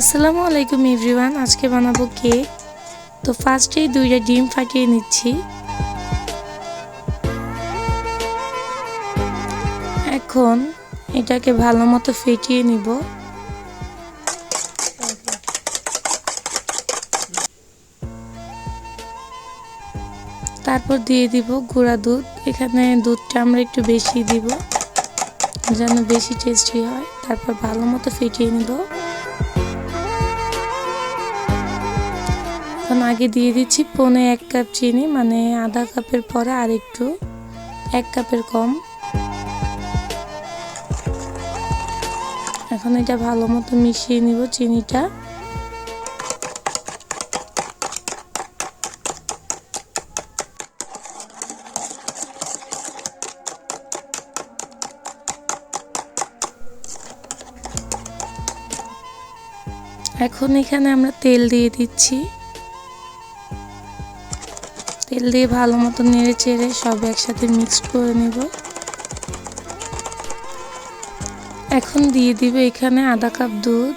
আসসালামু আলাইকুম এভরিওয়ান, আজকে বানাবো কেক। তো ফার্স্টেই দুইটা ডিম ফাটিয়ে নিচ্ছি। এখন এটাকে ভালো মতো ফেটিয়ে নিব। তারপর দিয়ে দিব গুঁড়া দুধ। এখানে দুধটা আমরা একটু বেশি দিব, যেন বেশি টেস্টি হয়। তারপর ভালো মতো ফেটিয়ে নিব। এখন আগে দিয়ে দিচ্ছি পনে এক কাপ চিনি মানে আধা কাপের পরে আর একটু এক কাপের কম। এখন এটা ভালো মতো মিশিয়ে নিব চিনিটা। এখন এখানে আমরা তেল দিয়ে দিচ্ছি। তেল দিয়ে ভালো মতো নেড়ে চেড়ে সব একসাথে মিক্সড করে নেব। এখন দিয়ে দিব এখানে আধা কাপ দুধ।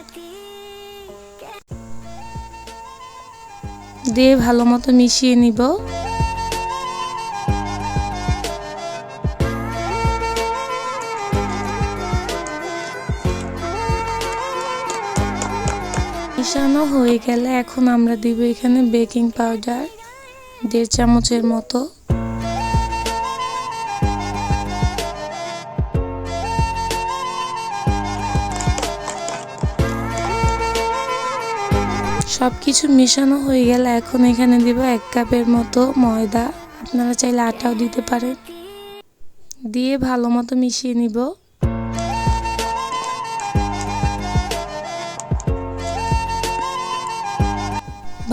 দিয়ে ভালো মতো মিশিয়ে নিব। মিশানো হয়ে গেলে এখন আমরা দিব এখানে বেকিং পাউডার। দেড় চামচের মতো। সব কিছু মেশানো হয়ে গেলে এখন এখানে দিব এক কাপের মতো ময়দা। আপনারা চাইলে আটাও দিতে পারেন। দিয়ে ভালো মতো মিশিয়ে নিব।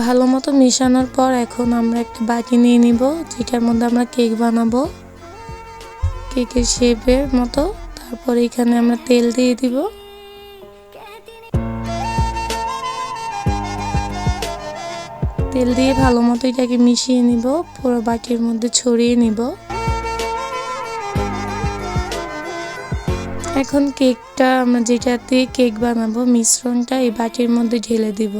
ভালো মতো মেশানোর পর এখন আমরা একটা বাটি নিয়ে নিব, যেটার মধ্যে আমরা কেক বানাবো। কেকের শেপের মতো। তারপর এখানে আমরা তেল দিয়ে দিব। তেল দিয়ে ভালো মতো এটাকে মিশিয়ে নিব, পুরো বাটির মধ্যে ছড়িয়ে নিব। এখন কেকটা আমরা যেটাতে কেক বানাবো, মিশ্রণটা এই বাটির মধ্যে ঢেলে দিব।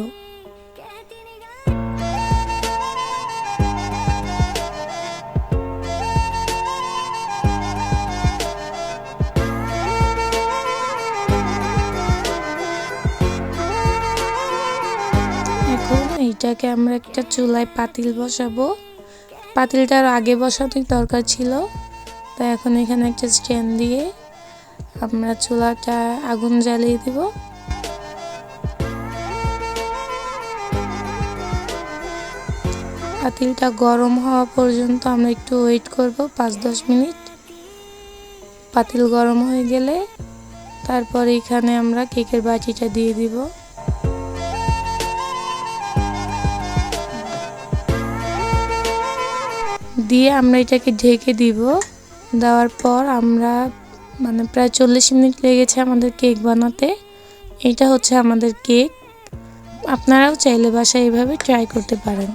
এইটাকে আমরা একটা চুলায় পাতিল বসাবো। পাতিলটার আগে বসানোই দরকার ছিল। তাই এখন এখানে একটা স্ট্যান্ড দিয়ে আমরা চুলাটা আগুন জ্বালিয়ে দিব। পাতিলটা গরম হওয়া পর্যন্ত আমরা একটু ওয়েট করব পাঁচ দশ মিনিট। পাতিল গরম হয়ে গেলে তারপর এখানে আমরা কেকের বাটিটা দিয়ে দিব। দিয়ে আমরা এটাকে ঢেকে দিব। দেওয়ার পর আমরা মানে প্রায় চল্লিশ মিনিট লেগেছে আমাদের কেক বানাতে। এটা হচ্ছে আমাদের কেক। আপনারাও চাইলে বাসায় এভাবে ট্রাই করতে পারেন।